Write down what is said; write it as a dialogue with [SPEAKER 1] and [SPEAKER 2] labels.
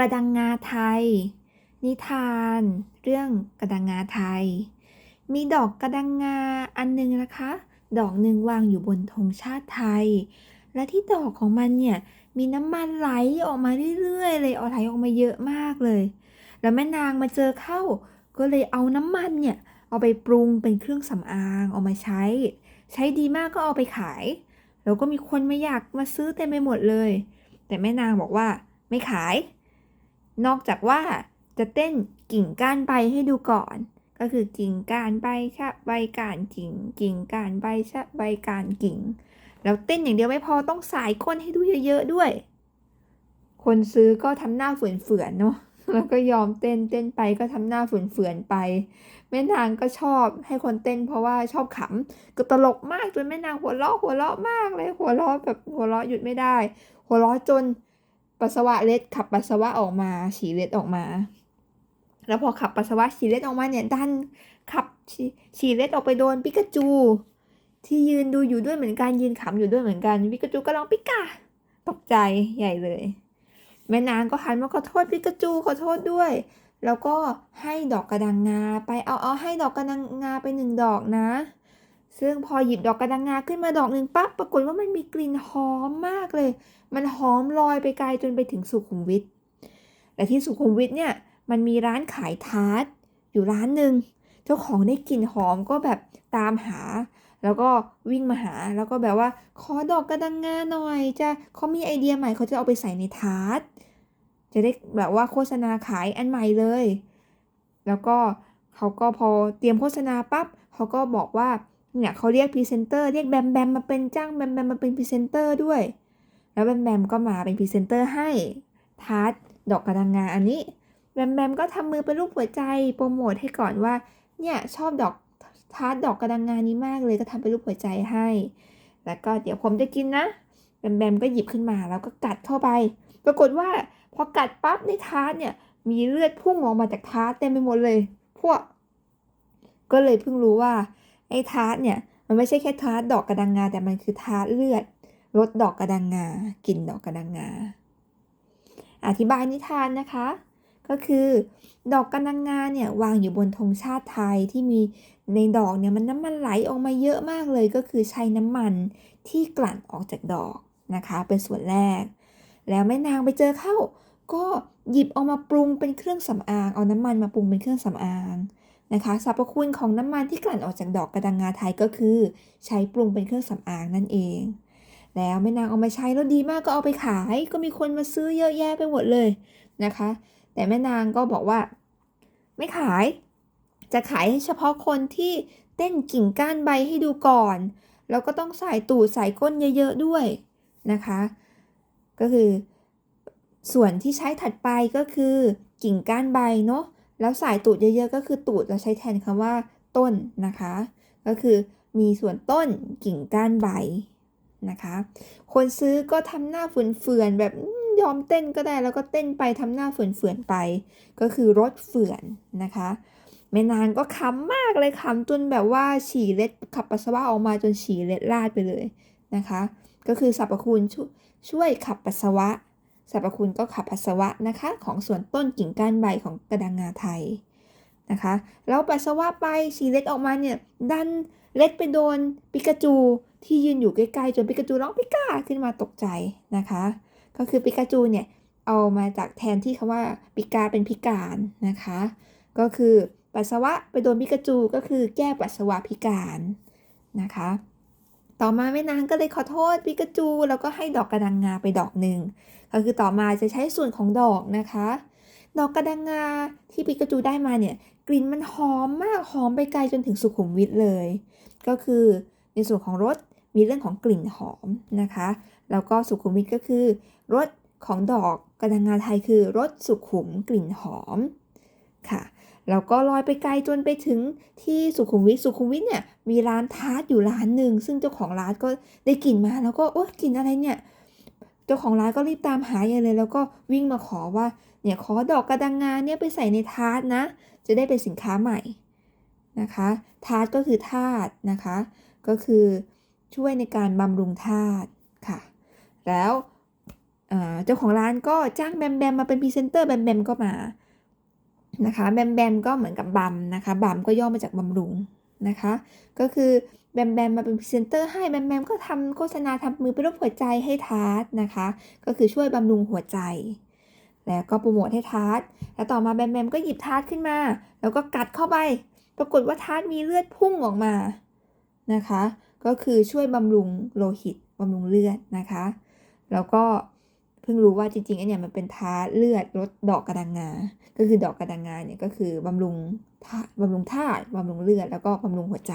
[SPEAKER 1] กระดังงาไทย นิทาน เรื่องกระดังงาไทย มีดอกกระดังงาอันหนึงนะคะ ดอกหนึ่งวางอยู่บนธงชาติไทย และที่ดอกของมันเนี่ยมีน้ำมันไหลออกมาเรื่อยๆเลยเอาไหลออกมาเยอะมากเลย แล้วแม่นางมาเจอเข้า ก็เลยเอาน้ำมันเนี่ยเอาไปปรุงเป็นเครื่องสำอางเอามาใช้ ใช้ดีมากก็เอาไปขาย แล้วก็มีคนมาอยากมาซื้อเต็มไปหมดเลย แต่แม่นางบอกว่าไม่ขาย นอกจากว่าจะเต้นกิ่งก้านใบให้ดูก่อน ก็คือกิ่งก้านใบชะใบก้านกิ่ง กิ่งก้านใบชะใบก้านกิ่ง แล้วเต้นอย่างเดียวไม่พอต้องสายก้นให้ดูเยอะๆด้วย คนซื้อก็ทำหน้าเฝือนๆเนาะแล้วก็ยอมเต้นเต้นไปก็ทำหน้าเฝือนๆไป แม่นางก็ชอบให้คนเต้นเพราะว่าชอบขำก็ตลกมากจนแม่นางหัวเราะหัวเราะมากเลยหัวเราะแบบหัวเราะหยุดไม่ได้ หัวเราะจน ปัสสาวะเล็ดขับปัสสาวะออกมาฉี่เล็ดออกมา แล้วพอขับปัสสาวะฉี่เล็ดออกมาเนี่ยดันขับฉี่เล็ดออกไปโดนปิกาจู ที่ยืนดูอยู่ด้วยเหมือนกันยืนขำอยู่ด้วยเหมือนกันปิกาจูก็ร้องปิกาตกใจใหญ่เลย แม่นางก็หันมาขอโทษปิกาจูขอโทษด้วย แล้วก็ให้ดอกกระดังงาไปเอาเอาให้ดอกกระดังงาไปหนึ่งดอกนะ ซึ่งพอหยิบดอกกระดังงาขึ้นมาดอกหนึ่งปั๊บปรากฏว่ามันมีกลิ่นหอมมากเลย มันหอมลอยไปไกลจนไปถึงสุขุมวิทและที่สุขุมวิทเนี่ยมันมีร้านขายทาร์ตอยู่ร้านหนึ่งเจ้าของได้กลิ่นหอมก็แบบตามหา แล้วก็วิ่งมาหาแล้วก็แบบว่าขอดอกกระดังงาหน่อย จะเขามีไอเดียใหม่เขาจะเอาไปใส่ในทาร์ตจะได้แบบว่าโฆษณาขายอันใหม่เลย แล้วก็เขาก็พอเตรียมโฆษณาปั๊บเขาก็บอกว่า เนี่ยเขาเรียกพรีเซนเตอร์เรียกแบมแบมมาเป็นจ้างแบมแบมมาเป็นพรีเซนเตอร์ด้วย แล้วแบมแบมก็มาเป็นพรีเซนเตอร์ให้ทาร์ตดอกกระดังงาอันนี้แบมแบมก็ทำมือเป็นรูปหัวใจโปรโมทให้ก่อนว่าเนี่ยชอบดอกทาร์ตดอกกระดังงานี้มากเลยก็ทำเป็นรูปหัวใจให้ แล้วก็เดี๋ยวผมจะกินนะแบมแบมก็หยิบขึ้นมาแล้วก็กัดเข้าไป ปรากฏว่าพอกัดปั๊บในทาร์ตเนี่ยมีเลือดพุ่งออกมาจากทาร์ตเต็มไปหมดเลย พวก ก็เลยเพิ่งรู้ว่า ไอ้ทาร์ตเนี่ยมันไม่ใช่แค่ทาร์ตดอกกระดังงา แต่มันคือทาร์ตเลือดรสดอกกระดังงากลิ่นดอกกระดังงา อธิบายนิทานนะคะ ก็คือ ดอกกระดังงาเนี่ยวางอยู่บนธงชาติไทยที่มีในดอกเนี่ยมันน้ำมันไหลออกมาเยอะมากเลย ก็คือใช้น้ำมันที่กลั่นออกจากดอกนะคะ เป็นส่วนแรก แล้วแม่นางไปเจอเข้า ก็หยิบเอามาปรุงเป็นเครื่องสำอาง เอาน้ำมันมาปรุงเป็นเครื่องสำอาง นะคะสรรพคุณของน้ำมันที่กลั่นออกจากดอกกระดังงาไทยก็คือ ใช้ปรุงเป็นเครื่องสำอางนั่นเอง แล้วแม่นางเอามาใช้แล้วดีมากก็เอาไปขาย ก็มีคนมาซื้อเยอะแยะไปหมดเลยนะคะ แต่แม่นางก็บอกว่า ไม่ขาย จะขายให้เฉพาะคนที่เต้นกิ่งก้านใบให้ดูก่อน แล้วก็ต้องใส่ตูดใส่ก้นเยอะๆด้วยนะคะ ก็คือ ส่วนที่ใช้ถัดไปก็คือกิ่งก้านใบเนาะ แล้วสายตูดเยอะๆ ก็คือตูดเราใช้แทนคำว่า ต้นนะคะ ก็คือมีส่วนต้นกิ่งก้านใบนะคะ คนซื้อก็ทำหน้าเฟื่อนๆแบบยอมเต้นก็ได้แล้วก็เต้นไปทำหน้าเฟื่อนๆไป ก็คือรถเฟื่อนนะคะแม่นางก็ขำมากเลยขำจนแบบว่าฉี่เล็ดขับปัสสาวะออกมาจนฉี่เล็ดลาดไปเลยนะคะ ก็คือสรรพคุณชช่วยขับปัสสาวะ สรรพคุณก็ขับปัสสาวะนะคะ ของส่วนต้นกิ่งก้านใบของกระดังงาไทยนะคะแล้วปัสสาวะไปฉีเล็ดออกมาเนี่ยดันเล็ดไปโดนปิกาจูที่ยืนอยู่ใกล้ๆจนปิกาจูร้องปิก้าขึ้นมาตกใจนะคะ ก็คือปิกาจูเนี่ยเอามาจากแทนที่คำว่าปิกาเป็นพิการนะคะ ก็คือปัสสาวะไปโดนปิกาจูก็คือแก้ปัสสาวะพิการนะคะ ต่อมาไม่นานก็เลยขอโทษปิกาจู แล้วก็ให้ดอกกระดังงาไปดอกหนึ่ง ก็คือต่อมาจะใช้ส่วนของดอกนะคะ ดอกกระดังงาที่ปิกาจูได้มาเนี่ยกลิ่นมันหอมมากหอมไปไกลจนถึงสุขุมวิทเลย ก็คือในส่วนของรสมีเรื่องของกลิ่นหอมนะคะ แล้วก็สุขุมวิทก็คือรสของดอกกระดังงาไทยคือรสสุขุมกลิ่นหอมค่ะแล้วก็ลอยไปไกลจนไปถึงที่สุขุมวิทสุขุมวิทเนี่ยมีร้านทาร์ตอยู่ร้านหนึ่งซึ่งเจ้าของร้านก็ได้กลิ่นมาแล้วก็โอ๊ยกลิ่นอะไรเนี่ย เจ้าของร้านก็รีบตามหาใหญ่เลย แล้วก็วิ่งมาขอว่าเนี่ยขอดอกกระดังงาเนี่ยไปใส่ในทาร์ตนะ จะได้เป็นสินค้าใหม่นะคะทาร์ตก็คือธาตุนะคะ ก็คือช่วยในการบำรุงธาตุค่ะ แล้วเอ่อเจ้าของร้านก็จ้างแบมแบมมาเป็นพรีเซนเตอร์แบมแบมก็มานะคะแบมแบมก็เหมือนกับบัมนะคะบัมก็ย่อมาจากบำรุง นะคะ ก็คือแบมแบมมาเป็นพรีเซนเตอร์ให้แบมแบมก็ทำโฆษณาทำมือเป็นรูปหัวใจให้ทาร์ตนะคะ ก็คือช่วยบำรุงหัวใจ แล้วก็โปรโมทให้ทาร์ตแล้วต่อมาแบมแบมก็หยิบทาร์ตขึ้นมา แล้วก็กัดเข้าไป ปรากฏว่าทาร์ตมีเลือดพุ่งออกมานะคะ ก็คือช่วยบำรุงโลหิตบำรุงเลือดนะคะ แล้วก็ พิ่งรู้ว่าจริงๆอันเนี่ยมันเป็นทาเลือดลดดอกกระดังงา ก็คือดอกกระดังงาเนี่ยก็คือบำรุงธาบำรุงธาตุบำรุงเลือดแล้วก็บำรุงหัวใจ